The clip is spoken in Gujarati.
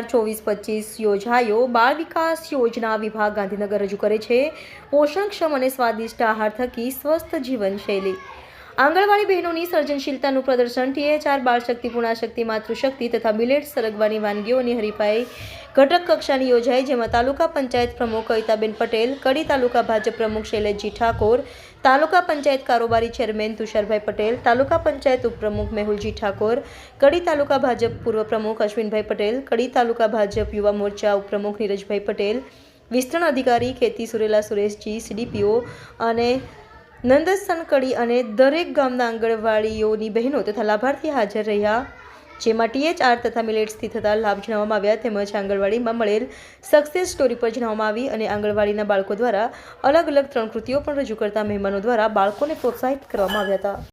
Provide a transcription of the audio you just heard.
ચોવીસ પચીસ યોજાયો. બાળ વિકાસ યોજના વિભાગ ગાંધીનગર રજૂ કરે છે. પોષણક્ષમ અને સ્વાદિષ્ટ આહાર થકી સ્વસ્થ જીવનશૈલી. આંગણવાડી બહેનોની સર્જનશીલતાનું પ્રદર્શન ટીએચઆર બાળ શક્તિ પૂર્ણાશક્તિ, માતૃશક્તિ તથા મિલેટ સરગવાની વાનગીઓની હરીફાઈ ઘટક કક્ષાની યોજાઈ જેમાં તાલુકા પંચાયત પ્રમુખ કવિતાબેન પટેલ, કડી તાલુકા ભાજપ પ્રમુખ શૈલેષજી ઠાકોર, તાલુકા પંચાયત કારોબારી ચેરમેન તુષારભાઈ પટેલ, તાલુકા પંચાયત ઉપપ્રમુખ મેહુલજી ઠાકોર, કડી તાલુકા ભાજપ પૂર્વ પ્રમુખ અશ્વિનભાઈ પટેલ, કડી તાલુકા ભાજપ યુવા મોરચા ઉપપ્રમુખ નીરજભાઈ પટેલ, વિસ્તરણ અધિકારી ખેતી સુરેલા સુરેશજી, સીડીપીઓ અને નંદસન કડી અને દરેક ગામના આંગણવાડીઓની બહેનો તથા લાભાર્થી હાજર રહ્યા જેમાં ટીએચઆર તથા મિલેટ્સથી થતા લાભ જણાવવામાં આવ્યા. તેમજ આંગણવાડીમાં મળેલ સક્સેસ સ્ટોરી પર જણાવવામાં આવી અને આંગણવાડીના બાળકો દ્વારા અલગ અલગ ત્રણ કૃતિઓ પણ રજૂ કરતા મહેમાનો દ્વારા બાળકોને પ્રોત્સાહિત કરવામાં આવ્યા હતા.